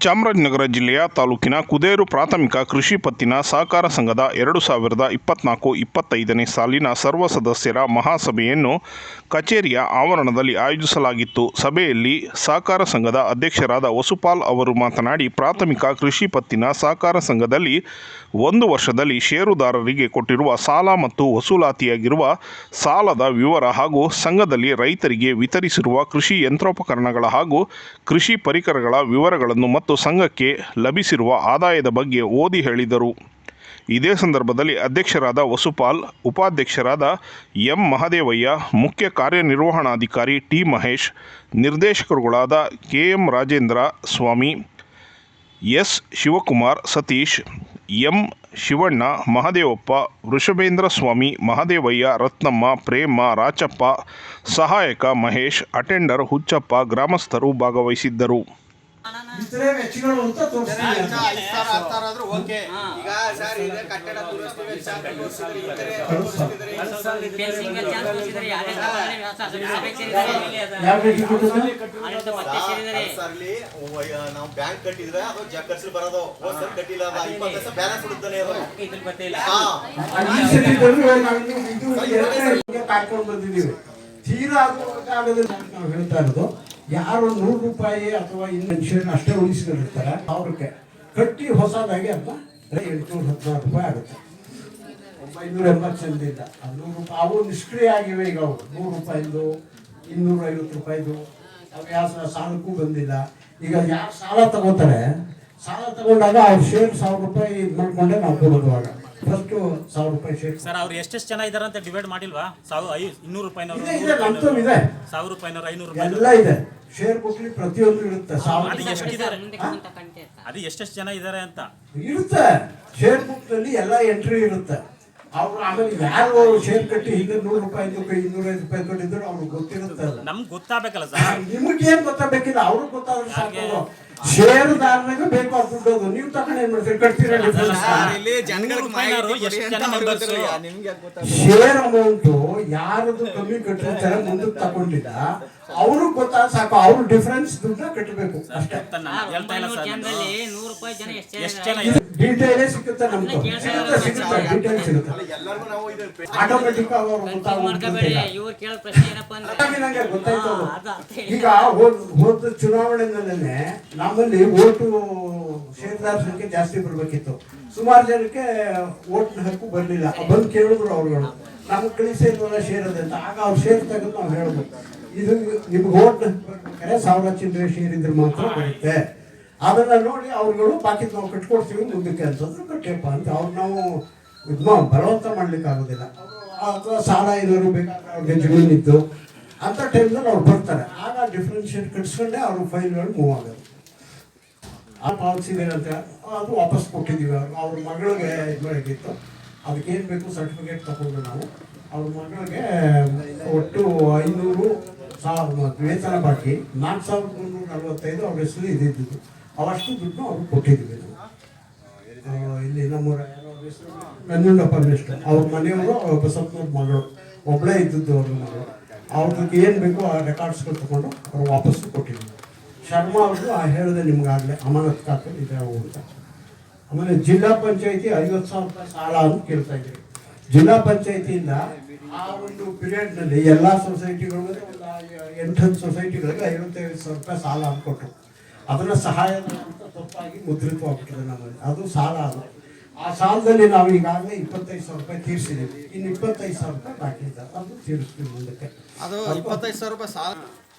ಚಾಮರಾಜನಗರ ಜಿಲ್ಲೆಯ ತಾಲೂಕಿನ ಕುದೇರು ಪ್ರಾಥಮಿಕ ಕೃಷಿ ಪತ್ತಿನ ಸಹಕಾರ ಸಂಘದ ಎರಡು ಸಾವಿರದ ಇಪ್ಪತ್ನಾಲ್ಕು ಇಪ್ಪತ್ತೈದನೇ ಸಾಲಿನ ಸರ್ವ ಸದಸ್ಯರ ಮಹಾಸಭೆಯನ್ನು ಕಚೇರಿಯ ಆವರಣದಲ್ಲಿ ಆಯೋಜಿಸಲಾಗಿತ್ತು. ಸಭೆಯಲ್ಲಿ ಸಹಕಾರ ಸಂಘದ ಅಧ್ಯಕ್ಷರಾದ ವಸುಪಾಲ್ ಅವರು ಮಾತನಾಡಿ, ಪ್ರಾಥಮಿಕ ಕೃಷಿ ಪತ್ತಿನ ಸಹಕಾರ ಸಂಘದಲ್ಲಿ ಒಂದು ವರ್ಷದಲ್ಲಿ ಷೇರುದಾರರಿಗೆ ಕೊಟ್ಟಿರುವ ಸಾಲ ಮತ್ತು ವಸೂಲಾತಿಯಾಗಿರುವ ಸಾಲದ ವಿವರ ಹಾಗೂ ಸಂಘದಲ್ಲಿ ರೈತರಿಗೆ ವಿತರಿಸಿರುವ ಕೃಷಿ ಯಂತ್ರೋಪಕರಣಗಳ ಹಾಗೂ ಕೃಷಿ ಪರಿಕರಗಳ ವಿವರಗಳನ್ನು ಮತ್ತು ಸಂಘಕ್ಕೆ ಲಭಿಸಿರುವ ಆದಾಯದ ಬಗ್ಗೆ ಓದಿ ಹೇಳಿದರು. ಇದೇ ಸಂದರ್ಭದಲ್ಲಿ ಅಧ್ಯಕ್ಷರಾದ ವಸುಪಾಲ್, ಉಪಾಧ್ಯಕ್ಷರಾದ ಎಂ. ಮಹದೇವಯ್ಯ, ಮುಖ್ಯ ಕಾರ್ಯನಿರ್ವಹಣಾಧಿಕಾರಿ T. Mahesh, ನಿರ್ದೇಶಕರುಗಳಾದ K. M. Rajendra Swamy, S. Shivakumar Satish, M. Shivanna Mahadevappa, Vrishabhendra Swamy Mahadevaiah, Ratnamma Prema Rachappa, ಸಹಾಯಕ ಮಹೇಶ್, ಅಟೆಂಡರ್ ಹುಚ್ಚಪ್ಪ, ಗ್ರಾಮಸ್ಥರು ಭಾಗವಹಿಸಿದ್ದರು. ವೆಚ್ಚಗಳು ಅಂತ ತೋರಿಸ್ತೀವಿ ಓಕೆ. ಈಗ ಸರ್ ಇದೆ ಕಟ್ಟಡ ತೋರಿಸ್ತೀವಿ, ತೋರಿಸ್ತೀವಿ. ಫೆನ್ಸಿಂಗ್ ತೋರಿಸಿದ್ರೆ ಯಾರೇ. ಯಾವ ಮತ್ತೆ ಸರ್ಲಿ ನಾವು ಬ್ಯಾಂಕ್ ಕಟ್ಟಿದ್ರೆ ಅದು ಜ- ಖರ್ಚು ಬರೋದು ಹೋದ್ ಸರಿ ಕಟ್ಟಿಲ್ಲ ಅದು ಬ್ಯಾಲೆನ್ಸ್ ಉಳಿತಾನೆ ಅದು ಇದ್ರ ಬಗ್ಗೆ ಇಲ್ಲ. ಹಾ. ಈ ಸತಿ ಬಂದು ಇವಾಗ ನಾವು ಇದು ಇದು ಎರಡನೇ ರೂಪಾಯಿಗೆ ಕಾಯ್ಕೊಂಡು ಬಂದಿದ್ದೀವಿ ತೀರಾ ಅದು ಆಗೋದಿಲ್ಲ ನಾವು ಹೇಳ್ತಾ ಇರೋದು ಯಾರು ನೂರು ರೂಪಾಯಿ ಅಥವಾ ಇನ್ಶೂರೆನ್ಸ್ ಅಷ್ಟೇ ಉಳಿಸ್ಕೊಂಡಿರ್ತಾರೆ, ಅವ್ರಿಗೆ ಕಟ್ಟಿ ಹೊಸದಾಗಿ ಅದನ್ನ ಎಂಟುನೂರ, ಹದಿನಾರು ರೂಪಾಯಿ ಆಗುತ್ತೆ. ಒಂಬೈನೂರ ಎಂಬತ್ತು ಚಂದಿಲ್ಲ ಅದು ನೂರು ರೂಪಾಯಿ, ಅವು ನಿಷ್ಕ್ರಿಯ ಆಗಿವೆ ಈಗ ಅವರು ನೂರು ರೂಪಾಯಿದು, ಇನ್ನೂರ ಐವತ್ತು ರೂಪಾಯಿದು. ಅವು ಯಾವ ಸಾಲಕ್ಕೂ ಬಂದಿಲ್ಲ. ಈಗ ಯಾರು ಸಾಲ ತಗೋತಾರೆ, ಸಾಲ ತಗೊಂಡಾಗ ಅವ್ರ ಶೇರ್ ಸಾವಿರ ರೂಪಾಯಿ ಮಾಡ್ಕೊಂಡೆ ನಾವು ಕೊಡೋದು ಆಗ. ಫಸ್ಟು ಸಾವಿರ ರೂಪಾಯಿ ಶೇರ್ ಸರ್ ಅವ್ರು ಎಷ್ಟೆಷ್ಟು ಜನ ಇದಾರೆ ಅಂತ ಡಿವೈಡ್ ಮಾಡಿಲ್ವಾ? ಸಾವಿರ ಐ ಇನ್ನೂರು ರೂಪಾಯಿನವರು ಇದೆ ಇದೆ ನಮ್ದು ಇದೆ. ಸಾವಿರ ರೂಪಾಯಿನವರು ಐನೂರು ರೂಪಾಯಿ ಎಲ್ಲ ಇದೆ. ಶೇರ್ ಕೊಟ್ಲಿ ಪ್ರತಿಯೊಂದು ಇರುತ್ತೆ ಸಾವಿರ ಅದು ಎಷ್ಟಿದ್ದಾರೆ ಅದು ಎಷ್ಟೆಷ್ಟು ಜನ ಇದ್ದಾರೆ ಅಂತ? ಇರುತ್ತೆ. ಶೇರ್ ಬುಕ್ನಲ್ಲಿ ಎಲ್ಲ ಎಂಟ್ರಿ ಇರುತ್ತೆ. ಅವ್ರು ಆಮೇಲೆ ಯಾರು ಶೇರ್ ಕಟ್ಟಿ ಹಿಂದೆ ನೂರು ರೂಪಾಯಿ ಇನ್ನೂರೈದು ರೂಪಾಯಿ ಕೊಟ್ಟಿದ್ರು ಅವ್ರಿಗೆ ಗೊತ್ತಿರುತ್ತೆ ನಮ್ಗೆ ಗೊತ್ತಾಗಬೇಕಲ್ಲ ಸರ್. ನಿಮಗೆ ಏನು ಗೊತ್ತಾಗಬೇಕಿಲ್ಲ ಅವ್ರಿಗೆ ಗೊತ್ತಾದ್ರೆ ಸಾಕು. ಷೇರುದಾರನಿಗೆ ಬೇಕು ಆ ದುಡ್ಡು ಅದು. ನೀವು ತಗೊಂಡು ಏನ್ ಮಾಡ್ತೀರಿ? ಕಟ್ತೀರಾ? ಶೇರ್ ಅಮೌಂಟು ಯಾರದು ಕಮ್ಮಿ ಕಟ್ಟಿರ್ತಾರೆ ಮುಂದಕ್ಕೆ ತಗೊಂಡಿಲ್ಲ ಅವ್ರಿಗೆ ಗೊತ್ತಾ ಸಾಕು ಅವ್ರು ಡಿಫರೆನ್ಸ್ ದುಡ್ಡ ಕಟ್ಟಬೇಕು ಅಷ್ಟೇ? ಡೀಟೇಲೇ ಸಿಗುತ್ತೆ ನಮ್ಗೆ ಸಿಗುತ್ತೆ ಸಿಗುತ್ತೆ ಡೀಟೇಲ್ ಸಿಗುತ್ತೆ. ಆಟೋಮೆಟಿಕ್ ಅವರು ನನಗೆ ಗೊತ್ತಾಯ್ತು. ಈಗ ಹೋದ್ ಚುನಾವಣೆನಲ್ಲೇ ನಮ್ಮಲ್ಲಿ ಓಟು ಶೇರ್ದಾರ ಸಂಖ್ಯೆ ಜಾಸ್ತಿ ಬರ್ಬೇಕಿತ್ತು. ಸುಮಾರು ಜನಕ್ಕೆ ಓಟ್ ಹಕ್ಕು ಬರಲಿಲ್ಲ. ಬಂದು ಕೇಳಿದ್ರು ಅವ್ರುಗಳು. ನಮ್ಗೆ ಕಳಿಸಿ ಇಲ್ವಲ್ಲ ಶೇರ್ ಅದಂತ ಆಗ ಅವ್ರು ಶೇರ್ ತೆಗೆದು ನಾವು ಹೇಳ್ಬೋದು. ಇದು ನಿಮ್ಗೆ ಓಟ್ ಬರ್ಬೇಕಾದ್ರೆ ಸಾವಿರ ಚಿಲ್ಲರೆ ಶೇರ್ ಇದ್ರೆ ಮಾತ್ರ ಬರುತ್ತೆ. ಅದನ್ನ ನೋಡಿ ಅವ್ರುಗಳು ಬಾಕಿ ನಾವು ಕಟ್ಕೊಡ್ತೀವಿ ಮುಂದಕ್ಕೆ ಅಂತಂದ್ರೆ ಕಟ್ಟಿಯಪ್ಪ ಅಂತ ಅವ್ರು ನಾವು ಇದು ಬಲವಂತ ಮಾಡ್ಲಿಕ್ಕೆ ಆಗೋದಿಲ್ಲ. ಅಥವಾ ಸಾಲ ಏನಾದ್ರು ಬೇಕಾದ್ರೆ ಅವ್ರಿಗೆ ಜಮೀನಿತ್ತು ಅಂತ ಟೈಮ್ನಲ್ಲಿ ಅವ್ರು ಬರ್ತಾರೆ. ಆಗ ಡಿಫ್ರೆನ್ಷಿಯೇಟ್ ಕಟ್ಸ್ಕೊಂಡೆ ಅವ್ರ ಫೈಲ್ಗಳು ಮೂವ್ ಆಗೋದು ಆ ಪಾಲಿಸಿ ಏನಂತ? ಅದು ವಾಪಸ್ ಕೊಟ್ಟಿದ್ದೀವಿ ಅವ್ರು. ಅವ್ರ ಮಗಳಿಗೆ ಇದು ಮಾಡಿತ್ತು ಅದಕ್ಕೆ ಏನು ಬೇಕು ಸರ್ಟಿಫಿಕೇಟ್ ತಗೊಂಡು ನಾವು. ಅವ್ರ ಮಗಳಿಗೆ ಒಟ್ಟು ಐನೂರು ವೇತನ ಬಾಕಿ ನಾಲ್ಕು ಸಾವಿರದ ಮುನ್ನೂರ ನಲವತ್ತೈದು ಅವ್ರ ಹೆಸರು ಇದ್ದಿದ್ದು. ಅವಷ್ಟು ದುಡ್ಡು ಅವ್ರಿಗೆ ಕೊಟ್ಟಿದ್ವಿ ನಾವು. ಇಲ್ಲಿ ನಮ್ಮೂರ ನಂಜುಂಡಪ್ಪ ಮಿನಿಸ್ಟರ್ ಅವ್ರ ಮನೆಯವರು ಅವ್ರ ಬಸಪ್ಪನವ್ರ ಮಗಳು. ಒಬ್ಬಳೇ ಇದ್ದಿದ್ದು ಅವ್ರ ಮಗಳು. ಅವ್ರಿಗೆ ಏನು ಬೇಕೋ ಆ ರೆಕಾರ್ಡ್ಸ್ಗಳು ತಗೊಂಡು ಅವ್ರು ವಾಪಸ್ಸು ಕೊಟ್ಟಿದ್ವಿ ಶರ್ಮಾ ಅವ್ರದ್ದು ಆ ಹೇಳಿದೆ ನಿಮ್ಗಾಗಲೇ ಅಮಾನತ್ ಖಾತೆ ಇದೆ ಅವು ಅಂತ. ಆಮೇಲೆ ಜಿಲ್ಲಾ ಪಂಚಾಯತಿ ಐವತ್ತು ಸಾವಿರ ರೂಪಾಯಿ ಸಾಲ ಅಂತ ಕೇಳ್ತಾ ಇದ್ದೀವಿ ಜಿಲ್ಲಾ ಪಂಚಾಯತಿಯಿಂದ ಆ ಒಂದು ಪೀರಿಯಡ್ನಲ್ಲಿ ಎಲ್ಲ ಸೊಸೈಟಿಗಳು ಎಂಟು ಹತ್ತು ಸೊಸೈಟಿಗಳಿಗೆ ಐವತ್ತೈದು ಸಾವಿರ ರೂಪಾಯಿ ಸಾಲ ಹಾಕ್ಕೊಟ್ರು ಅದನ್ನು ಸಹಾಯ ಅಂತ ತಪ್ಪಾಗಿ ಮುದ್ರಿತವಾಗ್ಬಿಟ್ಟಿದೆ ನಮ್ಮಲ್ಲಿ ಅದು ಸಾಲ ಅದು. ಆ ಸಾಲದಲ್ಲಿ ನಾವು ಈಗಾಗಲೇ ಇಪ್ಪತ್ತೈದು ಸಾವಿರ ರೂಪಾಯಿ ತೀರಿಸಿದ್ದೀವಿ ಇನ್ನು ಇಪ್ಪತ್ತೈದು ಸಾವಿರ ರೂಪಾಯಿ ಬಾಕಿ ಇದೆ. ಅದು ತೀರಿಸ್ತೀವಿ ಮುಂದಕ್ಕೆ. ಅದು ಇಪ್ಪತ್ತೈದು ಸಾವಿರ ರೂಪಾಯಿ ಸಾಲ.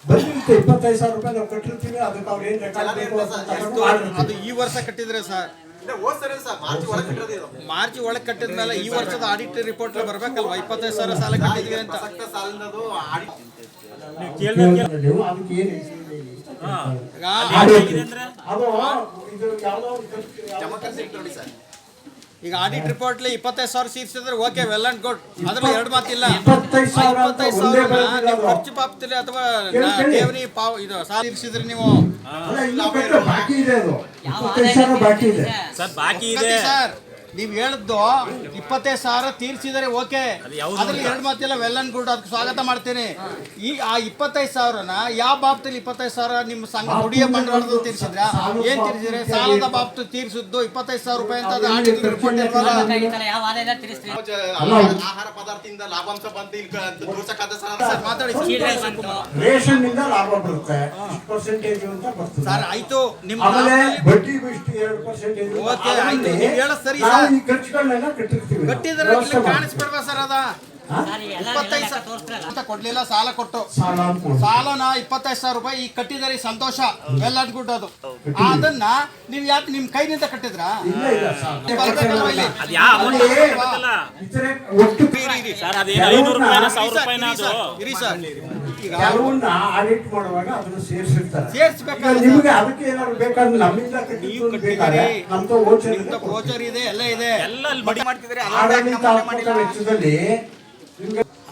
ಬಂದಿರುತ್ತೆ ಇಪ್ಪತ್ತೈದು ಸಾವಿರ ರೂಪಾಯಿ ನಾವು ಕಟ್ಟಿರ್ತೀವಿ. ಅದಕ್ಕೆ ಅವ್ರು ಏನು ಅದು ಈ ವರ್ಷ ಕಟ್ಟಿದ್ರೆ ಸರ್. ಮಾರ್ಚ್ ಒಳಗೆ ಕಟ್ಟಿದ ಮೇಲೆ ಈ ವರ್ಷದ ಆಡಿಟ್ ರಿಪೋರ್ಟ್ ಬರ್ಬೇಕಲ್ವಾ? ಇಪ್ಪತ್ತೈದು ಸಾವಿರ ಸಾಲ ಕಟ್ಟಿದ್ವಿ ಅಂತ. ಅದು ಈಗ ಆಡಿಟ್ ರಿಪೋರ್ಟ್ ಇಪ್ಪತ್ತೈದು ಸಾವಿರ ಸೇರಿಸಿದ್ರೆ ಓಕೆ ವೆಲ್ ಅಂಡ್ ಗುಡ್ ಅದ್ರಲ್ಲಿ ಎರಡು ಮಾತಿಲ್ಲ. ಇಪ್ಪತ್ತೈದು ಸಾವಿರ ನೀವು. ಖರ್ಚು ಪಾಪ್ತಿರಿ ಅಥವಾ ಕೇಳಿ. ಪಾವ್ ಇದು ಸಾಲ ನೀವು ಬಾಕಿ ಇದೆ? ಸರ್ ಬಾಕಿ ಇದೆ. ಸರ್. ನೀವ್ ಹೇಳದ್ದು ಇಪ್ಪತ್ತೈದು ಸಾವಿರ ತೀರ್ಸಿದರೆ ಓಕೆ. ಅದ್ರಲ್ಲಿ ಎರಡು ಮಾತಿಲ್ಲ ವೆಲ್ ಅಂಡ್ ಗುಡ್ ಅದಕ್ಕೆ ಸ್ವಾಗತ ಮಾಡ್ತೇನೆ. ಈ ಆ ಇಪ್ಪತ್ತೈದು ಸಾವಿರನ ಯಾವ ಬಾಬ್ತಲ್ಲಿ ಇಪ್ಪತ್ತೈದು ಸಾವಿರ ನಿಮ್ಮ ಸಂಘ ಹುಡಿಯ ಬಂಡವಾಳದ ತೀರ್ಸಿದ್ರ? ಏನ್ ತೀರ್ಸಿದ್ರೆ? ಸಾಲದ ಬಾಬ್ತು ತೀರ್ಸಿದ್ದು ಇಪ್ಪತ್ತೈದು ಸಾವಿರ ರೂಪಾಯಿ ಅಂತ ಆಡಿಟ್ ರಿಪೋರ್ಟ್ ಆಹಾರ ಪದಾರ್ಥದಿಂದ ಲಾಭಾಂಶ ಬಂದು ಮಾತಾಡಿ. ಸರ್. ರೇಷನ್ನಿಂದ ಲಾಭ ಬರುತ್ತೆ. ಪರ್ಸೆಂಟೇಜ್ ಅಂತ ಬರ್ತದೆ. ಸರ್ ಆಯ್ತು. ನಿಮ್ಮ ಆಮೇಲೆ ಬಡ್ಡಿ ಬಿಷ್ಟು ಎರಡು ಪರ್ಸೆಂಟೇಜ್ ಓಕೆ, ಆಯ್ತು. ನೀವು ಹೇಳೋದು ಸರಿ ಸರ್. ಈ ಖರ್ಚುಗಳನ್ನೆಲ್ಲ ಕಟ್ಟಿರ್ತೀವಿ ನಾವು. ಕಟ್ಟಿದ್ರೆ. ಕಾಣಿಸ್ಬಿಡ್ವಾ ಸರ್ ಅದ ಇಪ್ಪತ್ತೈದು ಸಾವಿರ ಕೊಡ್ಲಿಲ್ಲ ಸಾಲ ಕೊಟ್ಟು. ಸಾಲನ ಇಪ್ಪತ್ತೈದು ಸಾವಿರ ರೂಪಾಯಿ ಈಗ ಕಟ್ಟಿದರೆ ಸಂತೋಷ. ವೆಲ್ ಅಂಡ್ ಗುಡ್ ಅದು. ಅದನ್ನ ನೀವ್ ಯಾಕೆ ನಿಮ್ ಕೈನಿಂದ ಕಟ್ಟಿದ್ರ? ಇರಿ ಅದು. ಸರ್, ಈಗ ಕೆಲವನ್ನ ಆಡಿಟ್ ಮಾಡುವಾಗ ಅದನ್ನ ಸೇರಿಸಿರ್ತಾರೆ. ಸೇರ್ಸ್ಬೇಕಾದ್ರೆ ನಿಮಗೆ ಅದಕ್ಕೆ ಏನಾದ್ರು ಬೇಕಾದ್ರೆ ನಮ್ಮಿಂದ ನೀವು ಕಟ್ಟಿದ್ದೀರಿ. ನಮ್ದು ಇದೆ ಎಲ್ಲ ಇದೆ. ಎಲ್ಲ ಮಾಡ್ತಿದ್ರೆ ವೆಚ್ಚದಲ್ಲಿ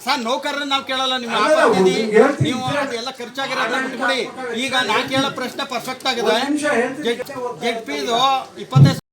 ಸರ್ ನೌಕರನ್ನ ನಾವು ಕೇಳಲ್ಲ ನಿಮ್ಮ. ನೀವು ಎಲ್ಲ ಖರ್ಚಾಗಿರೋದನ್ನ ಬಿಟ್ಬಿಡಿ ಈಗ ನಾ ಕೇಳೋ ಪ್ರಶ್ನೆ ಪರ್ಫೆಕ್ಟ್ ಆಗಿದೆ. ಜೆಡ್ ಪಿದು ಇಪ್ಪತ್ತೈದು